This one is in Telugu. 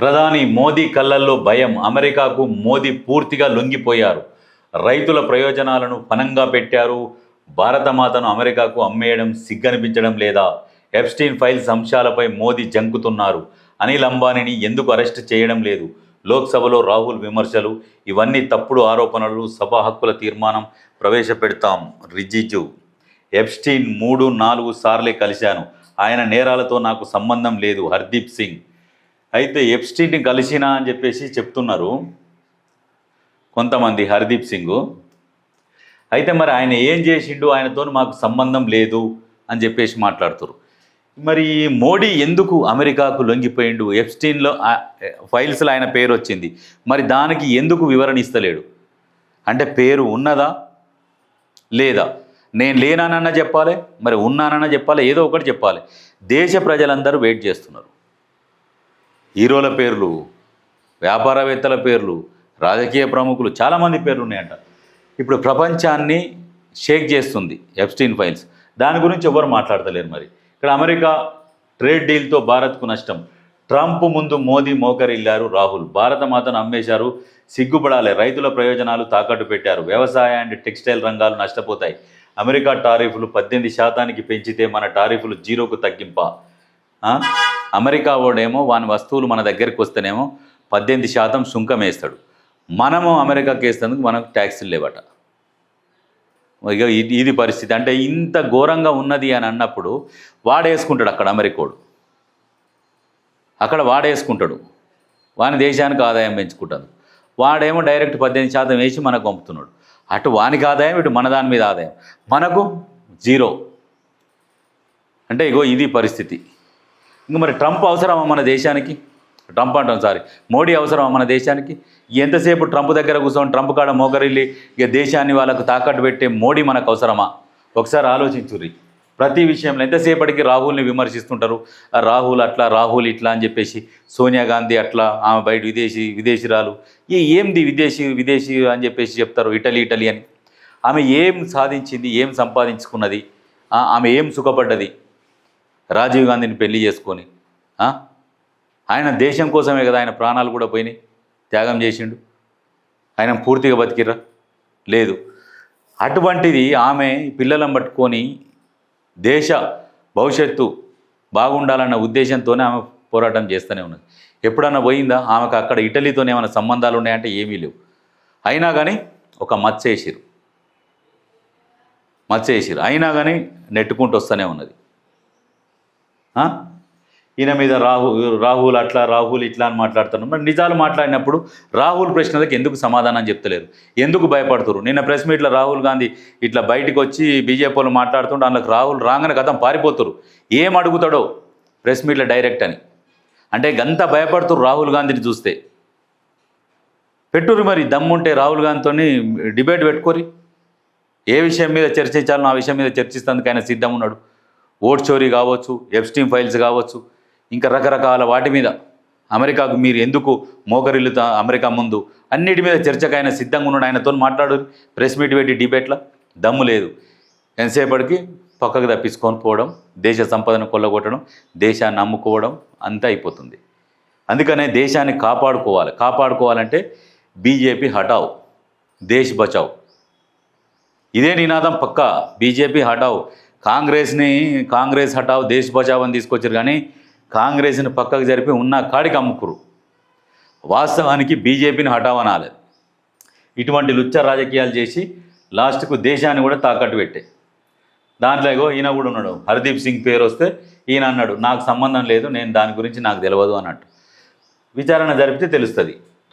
ప్రధాని మోదీ కళ్ళల్లో భయం. అమెరికాకు మోదీ పూర్తిగా లొంగిపోయారు. రైతుల ప్రయోజనాలను పనంగా పెట్టారు. భారతమాతను అమెరికాకు అమ్మేయడం సిగ్గనిపించడం లేదా ఎప్స్టీన్ ఫైల్స్ అంశాలపై మోదీ జంకుతున్నారు. అనిల్ అంబానీని ఎందుకు అరెస్ట్ చేయడం లేదు? లోక్సభలో రాహుల్ విమర్శలు ఇవన్నీ తప్పుడు ఆరోపణలు సభా హక్కుల తీర్మానం ప్రవేశపెడతాం. రిజిజు. ఎప్స్టీన్ మూడు నాలుగు సార్లే కలిశాను. ఆయన నేరాలతో నాకు సంబంధం లేదు. హర్దీప్ సింగ్. అయితే ఎప్స్టీని కలిసినా అని చెప్పేసి చెప్తున్నారు కొంతమంది హర్దీప్ సింగ్. అయితే మరి ఆయన ఏం చేసిండు? ఆయనతో మాకు సంబంధం లేదు అని చెప్పేసి మాట్లాడుతారు. మరి మోడీ ఎందుకు అమెరికాకు లొంగిపోయిండు? ఎప్స్టీన్లో ఫైల్స్లో ఆయన పేరు వచ్చింది. మరి దానికి ఎందుకు వివరణ ఇస్తలేడు? అంటే పేరు ఉన్నదా? లేదా? నేను లేనానన్నా చెప్పాలి? మరి ఉన్నానన్నా చెప్పాలి? ఏదో ఒకటి చెప్పాలి? దేశ ప్రజలందరూ వెయిట్ చేస్తున్నారు. హీరోల పేర్లు వ్యాపారవేత్తల పేర్లు రాజకీయ ప్రముఖులు చాలామంది పేర్లు ఉన్నాయంట ఇప్పుడు ప్రపంచాన్ని షేక్ చేస్తుంది ఎప్స్టీన్ ఫైల్స్ దాని గురించి ఎవరు మాట్లాడతలేరు మరి? ఇక్కడ అమెరికా ట్రేడ్ డీల్తో భారత్కు నష్టం. ట్రంప్ ముందు మోదీ మోకరిల్లారు రాహుల్. భారత మాతను అమ్మేశారు సిగ్గుపడాలి. రైతుల ప్రయోజనాలు తాకట్టు పెట్టారు. వ్యవసాయ అండ్ టెక్స్టైల్ రంగాలు నష్టపోతాయి. అమెరికా టారిఫ్లు పద్దెనిమిది శాతానికి పెంచితే మన టారిఫ్లు జీరోకు తగ్గింప? అమెరికా వాడేమో వాని వస్తువులు మన దగ్గరికి వస్తేనేమో పద్దెనిమిది శాతం సుంకం వేస్తాడు. మనము అమెరికాకి వేస్తేందుకు మనకు ట్యాక్సీలు లేవట. ఇక ఇది- ఇది పరిస్థితి. అంటే ఇంత ఘోరంగా ఉన్నది అని అన్నప్పుడు వాడేసుకుంటాడు అక్కడ అమెరికోడు. అక్కడ వాడేసుకుంటాడు. వాని దేశానికి ఆదాయం పెంచుకుంటాడు. వాడేమో డైరెక్ట్ పద్దెనిమిది శాతం వేసి మనకు పంపుతున్నాడు. అటు వానికి ఆదాయం ఇటు మన దాని మీద ఆదాయం. మనకు జీరో. అంటే ఇగో ఇది పరిస్థితి. ఇంక మరి ట్రంప్ అవసరమా మన దేశానికి? ట్రంప్ అంటాం సారీ. మోడీ అవసరమా మన దేశానికి? ఎంతసేపు ట్రంప్ దగ్గర కూర్చొని ట్రంప్ కాడ మోకరిల్లి ఇక దేశాన్ని వాళ్ళకు తాకట్టు పెట్టే మోడీ మనకు అవసరమా? ఒకసారి ఆలోచించుర్రి. ప్రతి విషయంలో ఎంతసేపటికి రాహుల్ని విమర్శిస్తుంటారు? రాహుల్ అట్లా రాహుల్ ఇట్లా అని చెప్పేసి సోనియా గాంధీ అట్లా ఆమె బయట విదేశీ విదేశీరాలు. ఈ ఏంది విదేశీ విదేశీ అని చెప్పేసి చెప్తారు ఇటలీ ఇటలీ అని. ఆమె ఏం సాధించింది ఏం సంపాదించుకున్నది? ఆమె ఏం సుఖపడ్డది? రాజీవ్ గాంధీని పెళ్ళి చేసుకొని ఆయన దేశం కోసమే కదా ఆయన ప్రాణాలు కూడా పోయినాయి త్యాగం చేసిండు. ఆయన పూర్తిగా బతికిర్రా? లేదు. అటువంటిది ఆమె పిల్లలను పట్టుకొని దేశ భవిష్యత్తు బాగుండాలన్న ఉద్దేశంతోనే ఆమె పోరాటం చేస్తూనే ఉన్నది. ఎప్పుడన్నా పోయిందా? ఆమెకు అక్కడ ఇటలీతోనే ఏమైనా సంబంధాలు ఉన్నాయంటే ఏమీ లేవు. అయినా కానీ ఒక మచ్చ వేసిరు మచ్చ వేసిరు అయినా కానీ నెట్టుకుంటూ వస్తూనే ఉన్నది. ఈయన మీద రాహు రాహుల్ అట్లా రాహుల్ ఇట్లా అని మాట్లాడుతున్నారు. మరి నిజాలు మాట్లాడినప్పుడు రాహుల్ ప్రశ్నలకు ఎందుకు సమాధానం చెప్తలేరు? ఎందుకు భయపడుతున్నారు నిన్న ప్రెస్ మీట్లో రాహుల్ గాంధీ ఇట్లా బయటకు వచ్చి బీజేపీ వాళ్ళు మాట్లాడుతుంటే అందులోకి రాహుల్ రాగానే కథం పారిపోతురు ఏం అడుగుతాడో ప్రెస్ మీట్లో డైరెక్ట్ అని. అంటే గంత భయపడుతురు రాహుల్ గాంధీని చూస్తే. పెట్టురు మరి దమ్ముంటే రాహుల్ గాంధీతో డిబేట్ పెట్టుకోరి. ఏ విషయం మీద చర్చించాలో ఆ విషయం మీద చర్చిస్తేందుకు ఆయన సిద్ధం ఉన్నాడు. ఓట్ చోరీ కావచ్చు ఎఫ్స్టీమ్ ఫైల్స్ కావచ్చు ఇంకా రకరకాల వాటి మీద. అమెరికాకు మీరు ఎందుకు మోకరిల్లుతా అమెరికా ముందు? అన్నిటి మీద చర్చకు ఆయన సిద్ధంగా ఉన్నాడు ఆయనతో మాట్లాడు ప్రెస్ మీట్ పెట్టి డిబేట్లో దమ్ము లేదు. ఎంతసేపటికి పక్కకు తప్పించుకొని పోవడం దేశ సంపదను కొల్లగొట్టడం దేశాన్ని అమ్ముకోవడం అంతా అయిపోతుంది. అందుకనే దేశాన్ని కాపాడుకోవాలి. కాపాడుకోవాలంటే బీజేపీ హటావ్ దేశ్ బచావ్. ఇదే నినాదం పక్క. బీజేపీ హటావ్ కాంగ్రెస్ని కాంగ్రెస్ హటావ్ దేశ్ బచావ్ అని తీసుకొచ్చారు కానీ కాంగ్రెస్ని పక్కకు జరిపి ఉన్న కాడికి అమ్ముకురు. వాస్తవానికి బీజేపీని హఠావ్ అనాలి. ఇటువంటి లుచ్చ రాజకీయాలు చేసి లాస్ట్కు దేశాన్ని కూడా తాకట్టు పెట్టే దాంట్లో ఈయన కూడా ఉన్నాడు. హర్దీప్ సింగ్ పేరు వస్తే ఈయన అన్నాడు నాకు సంబంధం లేదు నేను దాని గురించి నాకు తెలియదు అన్నట్టు. విచారణ జరిపితే తెలుస్తుంది.